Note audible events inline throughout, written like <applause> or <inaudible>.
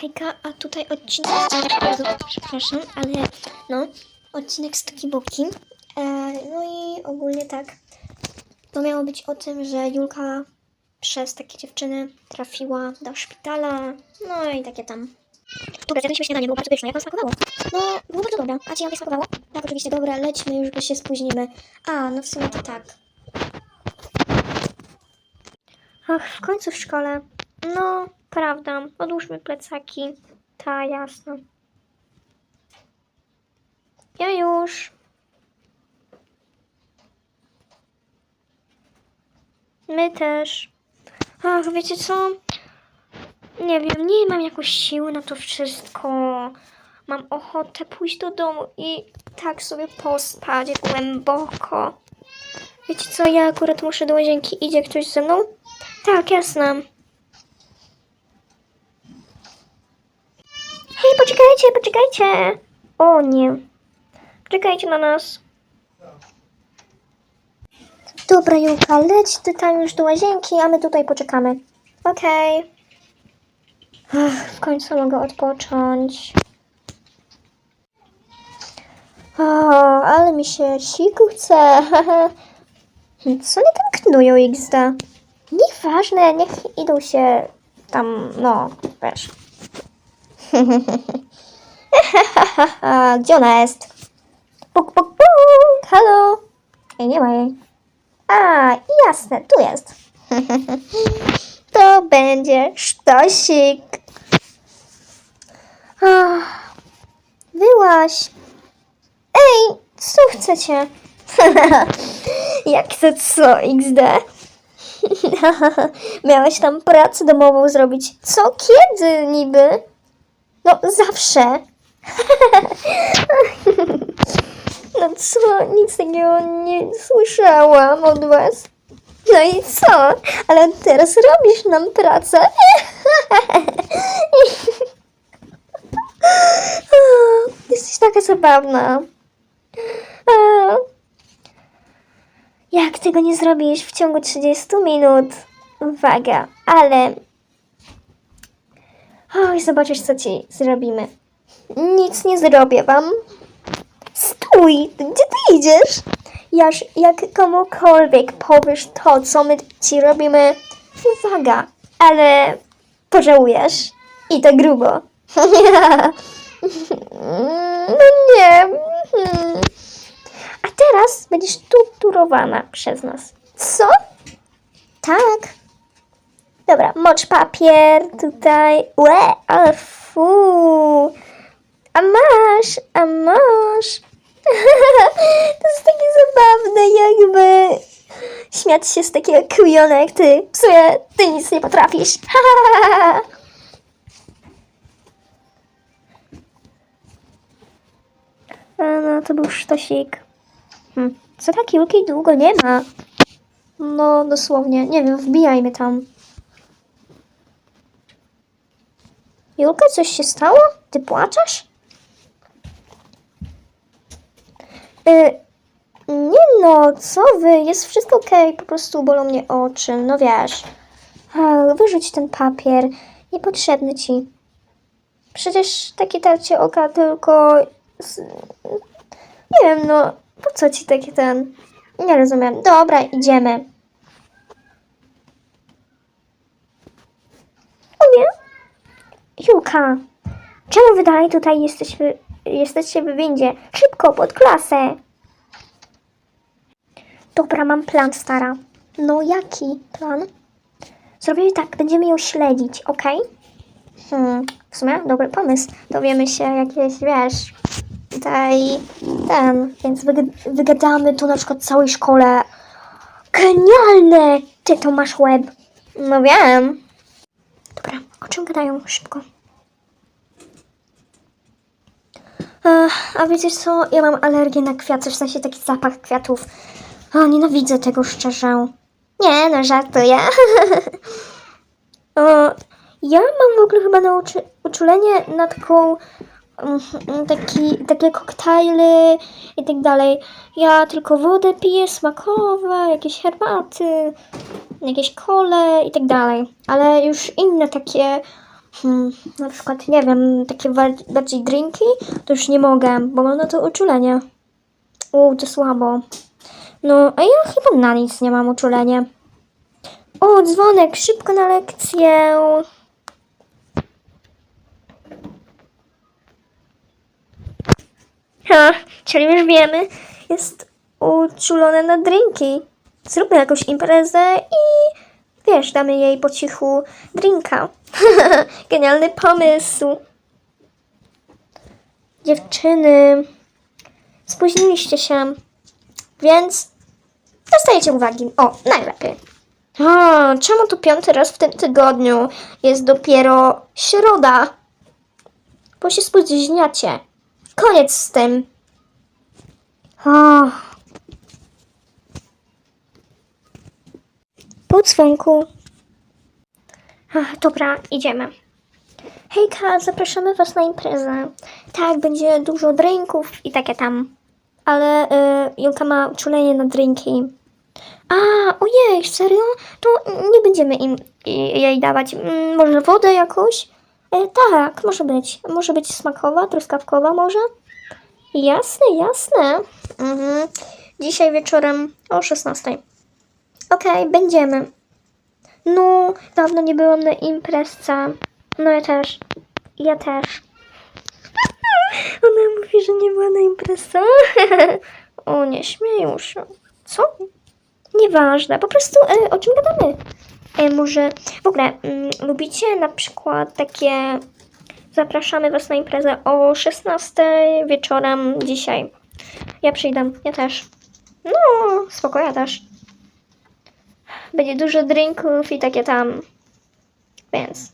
Hejka, a tutaj odcinek przepraszam, ale no, odcinek z Toki Boki. E, no i ogólnie tak. To miało być o tym, że Julka przez takie dziewczyny trafiła do szpitala. No i takie tam. Dobra, zjadliśmy śniadanie, było bardzo pyszne. Jak wam smakowało? No, było bardzo dobre. A ci jak smakowało? Tak, oczywiście, dobra, lećmy, już bo się spóźnimy. A, no w sumie to tak. Ach, w końcu w szkole. No, prawda. Odłóżmy plecaki. Ta, jasno. Ja już. My też. Ach, wiecie co? Nie wiem, nie mam jakoś siły na to wszystko. Mam ochotę pójść do domu i tak sobie pospać głęboko. Wiecie co, ja akurat muszę do łazienki. Idzie ktoś ze mną? Tak, jasne. Hej, poczekajcie, poczekajcie. O nie. Czekajcie na nas. Dobra, Julka, leć ty tam już do łazienki, a my tutaj poczekamy. Okej. Ach, W końcu mogę odpocząć. O, ale mi się siku chce. <laughs> Co nie tam knują XD? Nieważne, niech idą się tam, no, wiesz. <laughs> Gdzie ona jest? Puk, puk, puk, halo? Ej, nie ma jej. A, jasne, tu jest. <laughs> To będzie sztosik. Ach, Wyłaś. Ej, co chcecie? <laughs> Jak to co, XD? Miałeś tam pracę domową zrobić. Co, kiedy niby? No, zawsze. <laughs> No co, nic takiego nie słyszałam od was. No i co? Ale teraz robisz nam pracę. <laughs> Jesteś taka zabawna. Jak tego nie zrobisz w ciągu 30 minut? Uwaga, ale... Oj, zobaczysz, co ci zrobimy. Nic nie zrobię wam. Stój! Gdzie ty idziesz? Jaż, jak komukolwiek powiesz to, co my ci robimy, uwaga, ale pożałujesz. I to grubo. <laughs> no nie. A teraz będziesz torturowana przez nas. Co? Tak. Dobra, mocz papier tutaj. Łe, ale fu. A masz, a masz. <laughs> to jest takie zabawne, jakby śmiać się z takiego kujona jak ty. W sumie ty nic nie potrafisz. <laughs> A no, to był sztosik. Hm. Co takiej Julki długo nie ma? No, dosłownie. Nie wiem, wbijajmy tam. Julka, coś się stało? Ty płaczesz? Y, nie no, co wy? Jest wszystko okej, po prostu bolą mnie oczy. No wiesz. Wyrzuć ten papier. Niepotrzebny ci. Przecież takie tarcie oka tylko... Nie wiem, no. Po co ci taki ten... Nie rozumiem. Dobra, idziemy. O nie? Julka, czemu wy dalej tutaj jesteśmy, jesteście w windzie? Szybko, pod klasę! Dobra, mam plan, stara. No, jaki plan? Zrobimy tak, będziemy ją śledzić, ok? Hmm, w sumie dobry pomysł. Dowiemy się jakieś, wiesz, tutaj ten, więc wyg- wygadamy to na przykład całej szkole. Genialne! Ty to masz łeb. No wiem. Dobra, o czym gadają? Szybko. Ech, a wiecie co? Ja mam alergię na kwiaty, w sensie taki zapach kwiatów. A, nienawidzę tego szczerze. Nie, no żartuję. <laughs> o, ja mam w ogóle chyba nauczy- uczulenie na taką mm, taki, takie koktajle i tak dalej. Ja tylko wodę piję, smakowe, jakieś herbaty, jakieś kole i tak dalej. Ale już inne takie Hmm, na przykład, nie wiem, takie bar- bardziej drinki, to już nie mogę, bo mam na to uczulenie. U, to słabo. No, a ja chyba na nic nie mam uczulenie. O, dzwonek, szybko na lekcję. Ha, czyli już wiemy, jest uczulone na drinki. Zróbmy jakąś imprezę i wiesz, damy jej po cichu drinka. <laughs> Genialny pomysł. Dziewczyny, spóźniliście się, więc dostajecie uwagi. O, najlepiej. O, czemu tu piąty raz w tym tygodniu? Jest dopiero środa. Bo się spóźniacie. Koniec z tym. O. Po dzwonku. Ach, dobra, idziemy. Hejka, zapraszamy Was na imprezę. Tak, będzie dużo drinków i takie tam. Ale y, Julka ma uczulenie na drinki. A, ojej, serio? To nie będziemy im jej dawać. Mm, Może wodę jakąś? E, tak, może być. Może być smakowa, truskawkowa może? Jasne, jasne. Mhm. Dzisiaj wieczorem o 16. Okej, będziemy. No, dawno nie byłam na imprezce. No ja też. Ja też. <laughs> Ona mówi, że nie była na imprezce. <laughs> o, nie śmieją się. Co? Nieważne, po prostu e, o czym gadamy? E, może w ogóle mm, lubicie na przykład takie zapraszamy was na imprezę o 16 wieczorem dzisiaj. Ja przyjdę, ja też. No, spoko, ja też. Będzie dużo drinków i takie tam. Więc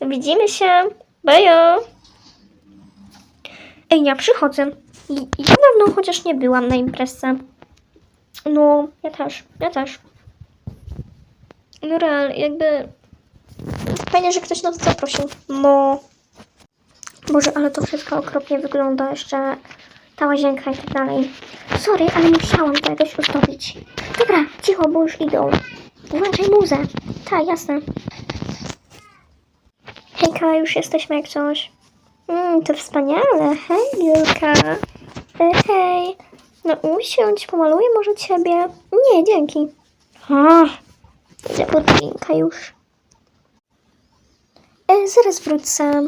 widzimy się. Bajo! Ej, ja przychodzę. Ja dawno chociaż nie byłam na imprezce. No, ja też, ja też. No real, jakby... Fajnie, że ktoś nas zaprosił. No... Boże, ale to wszystko okropnie wygląda. Jeszcze ta łazienka i tak dalej. Sorry, ale musiałam to jakoś ozdobić. Dobra, cicho, bo już idą. Włączaj muzę. Tak, jasne. Hejka, już jesteśmy jak coś. Mm, to wspaniale. Hej, Julka. E, hej. No usiądź, pomaluję może ciebie. Nie, dzięki. A, idę po drinka już. E, zaraz wrócę.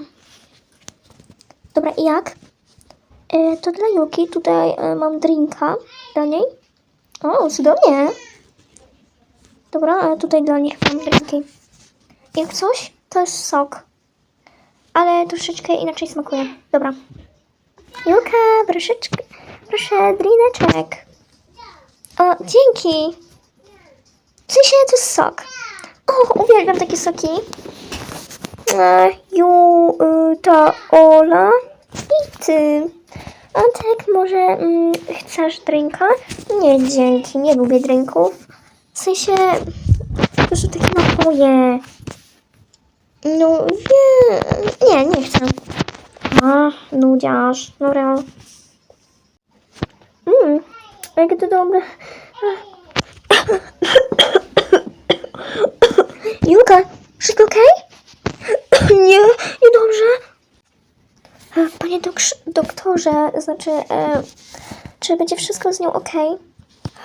Dobra, i jak? E, to dla Julki tutaj e, mam drinka dla niej. O, cudownie. Dobra, a tutaj dla nich mam drinki. Jak coś, to jest sok. Ale troszeczkę inaczej smakuje. Dobra. Julka, troszeczkę, proszę, drineczek. O, dzięki. W sensie to jest sok. O, uwielbiam takie soki. E, Ju, y, ta Ola i ty. Antek, może mm, chcesz drinka? Nie, dzięki, nie lubię drinków. W sensie, to są takie napoje. No, nie, nie, nie chcę. A, nudziarz, dobra. Mmm, jakie to dobre. <coughs> Julka, wszystko okej? <coughs> Nie, niedobrze. E, Panie doktorze, znaczy, e, czy będzie wszystko z nią ok?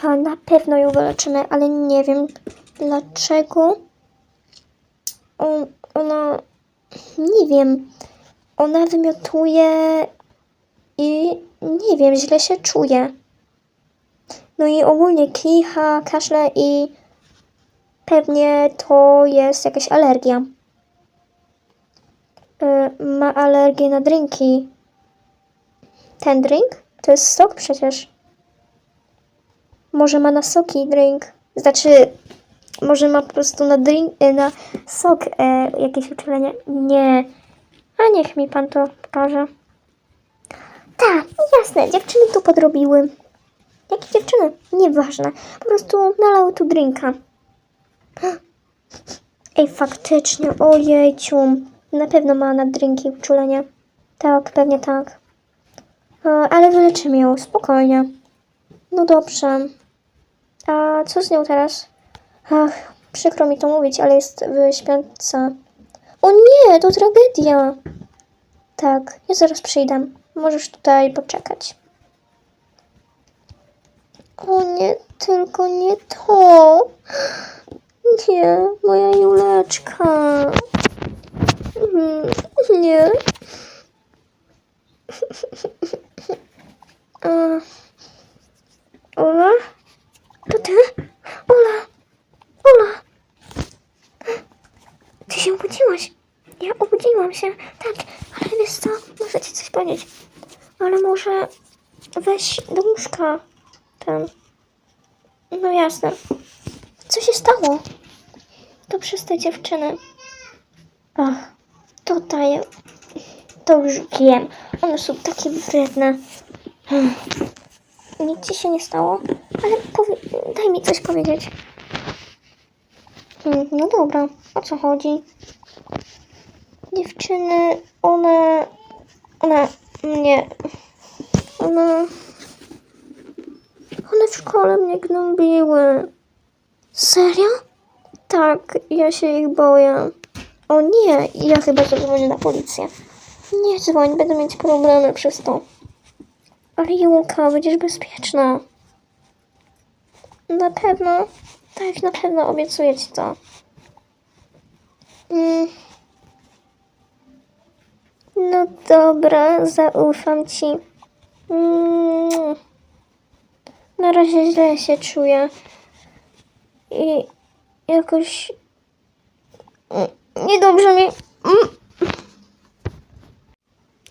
Na pewno ją wyleczymy, ale nie wiem dlaczego. On, ona, nie wiem, ona wymiotuje i nie wiem, źle się czuje. No i ogólnie kicha, kaszle i pewnie to jest jakaś alergia. Y, ma alergię na drinki. Ten drink? To jest sok przecież. Może ma na soki drink. Znaczy, może ma po prostu na drink, y, na sok e, jakieś uczulenie. Nie. A niech mi pan to pokaże. Tak, jasne, dziewczyny tu podrobiły. Jakie dziewczyny? Nieważne. Po prostu nalały tu drinka. <gasps> Ej, faktycznie, ojejciu. Na pewno ma na drinki uczulenie. Tak, pewnie tak. E, ale wyleczymy ją, spokojnie. No dobrze. A co z nią teraz? Ach, przykro mi to mówić, ale jest w śpiące. O nie, to tragedia. Tak, ja zaraz przyjdę. Możesz tutaj poczekać. O nie, tylko nie to. Nie, moja Juleczka. Mm, Nie. A, Ola? To ty? Ola! Ola! Ty się obudziłaś. Ja obudziłam się. Tak, ale wiesz co? Muszę ci coś powiedzieć. Ale może weź do łóżka ten. No jasne. Co się stało? To przez te dziewczyny. Ach, tutaj. To już wiem. One są takie wredne. Nic ci się nie stało? Ale daj mi coś powiedzieć. Hmm, No dobra, o co chodzi? Dziewczyny, one. One. Nie. One. One w szkole mnie gnębiły. Serio? Tak, ja się ich boję. O nie, ja chyba zadzwonię na policję. Nie dzwoń, będę mieć problemy przez to. Ale Julka, będziesz bezpieczna. Na pewno. Tak, na pewno obiecuję ci to. Mm. No dobra, zaufam ci. Mm. Na razie źle się czuję. I jakoś. Mm, Niedobrze mi. Mm.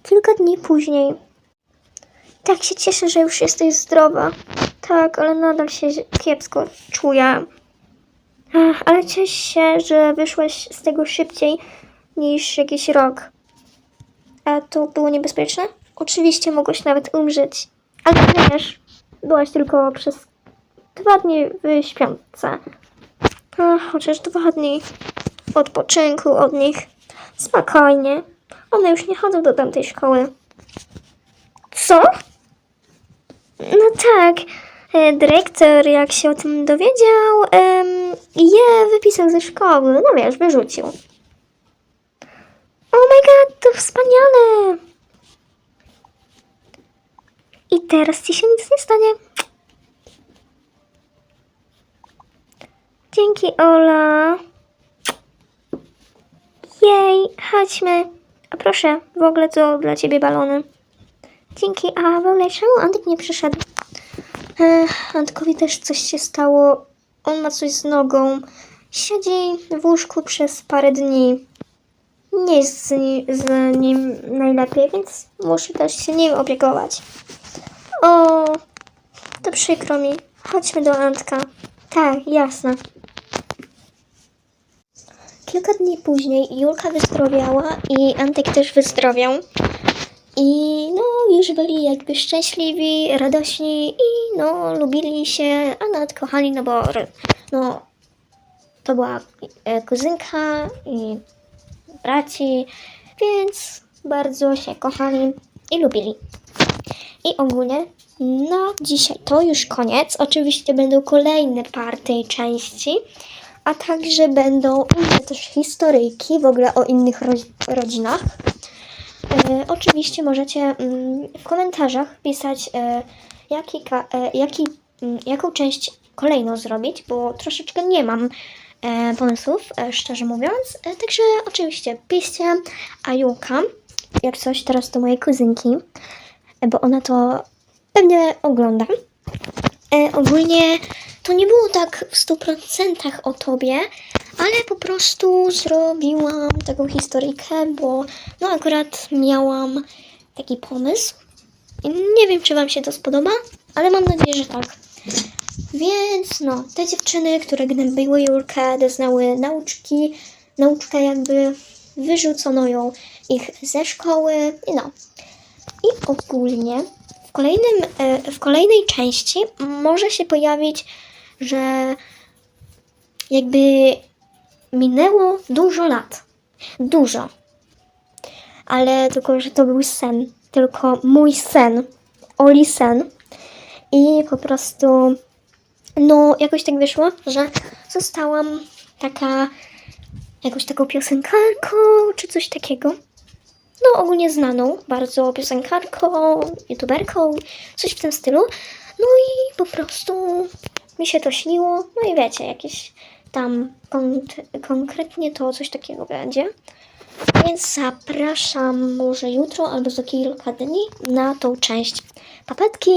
Kilka dni później. Tak się cieszę, że już jesteś zdrowa. Tak, ale nadal się kiepsko czuję. Ach, ale cieszę się, że wyszłaś z tego szybciej niż jakiś rok. A to było niebezpieczne? Oczywiście mogłaś nawet umrzeć. Ale wiesz, byłaś tylko przez dwa dni w śpiące. Ach, chociaż dwa dni odpoczynku od nich. Spokojnie. One już nie chodzą do tamtej szkoły. Co? No tak. E, Dyrektor, jak się o tym dowiedział, je wypisał ze szkoły. No wiesz, wyrzucił. Oh my god, to wspaniale! I teraz ci się nic nie stanie. Dzięki, Ola. Jej, chodźmy. A proszę, w ogóle to dla ciebie balony. Dzięki, a w ogóle czemu Antek nie przyszedł? Ech, Antkowi też coś się stało. On ma coś z nogą. Siedzi w łóżku przez parę dni. Nie jest z, ni- z nim najlepiej, więc muszę też się nim opiekować. O, to przykro mi. Chodźmy do Antka. Tak, jasne. Kilka dni później Julka wyzdrowiała i Antek też wyzdrowiał. I no, już byli jakby szczęśliwi, radośni i no, lubili się, a nawet kochani, no bo no, to była e, kuzynka i braci, więc bardzo się kochali i lubili. I ogólnie, no dzisiaj to już koniec. Oczywiście będą kolejne party tej części, a także będą inne też historyjki w ogóle o innych ro- rodzinach. E, oczywiście możecie mm, w komentarzach pisać, e, jaki, e, jaki, mm, jaką część kolejną zrobić, bo troszeczkę nie mam e, pomysłów, e, szczerze mówiąc. E, także oczywiście piszcie, a Julka, jak coś teraz do mojej kuzynki, bo ona to pewnie ogląda. E, ogólnie to nie było tak w 100% o tobie, ale po prostu zrobiłam taką historyjkę, bo no akurat miałam taki pomysł. Nie wiem, czy Wam się to spodoba, ale mam nadzieję, że tak. Więc no, te dziewczyny, które gnębiły Julkę, doznały nauczki, nauczkę jakby wyrzucono ją ich ze szkoły i no. I ogólnie w, kolejnym, e, w kolejnej części może się pojawić, że jakby minęło dużo lat. Dużo. Ale tylko, że to był sen. Tylko mój sen. Oli sen. I po prostu, no, jakoś tak wyszło, że zostałam taka jakąś taką piosenkarką, czy coś takiego. No, ogólnie znaną bardzo piosenkarką, youtuberką, coś w tym stylu. No i po prostu mi się to śniło. No i wiecie, jakieś tam kon- konkretnie to coś takiego będzie. Więc zapraszam może jutro albo za kilka dni na tą część papetki.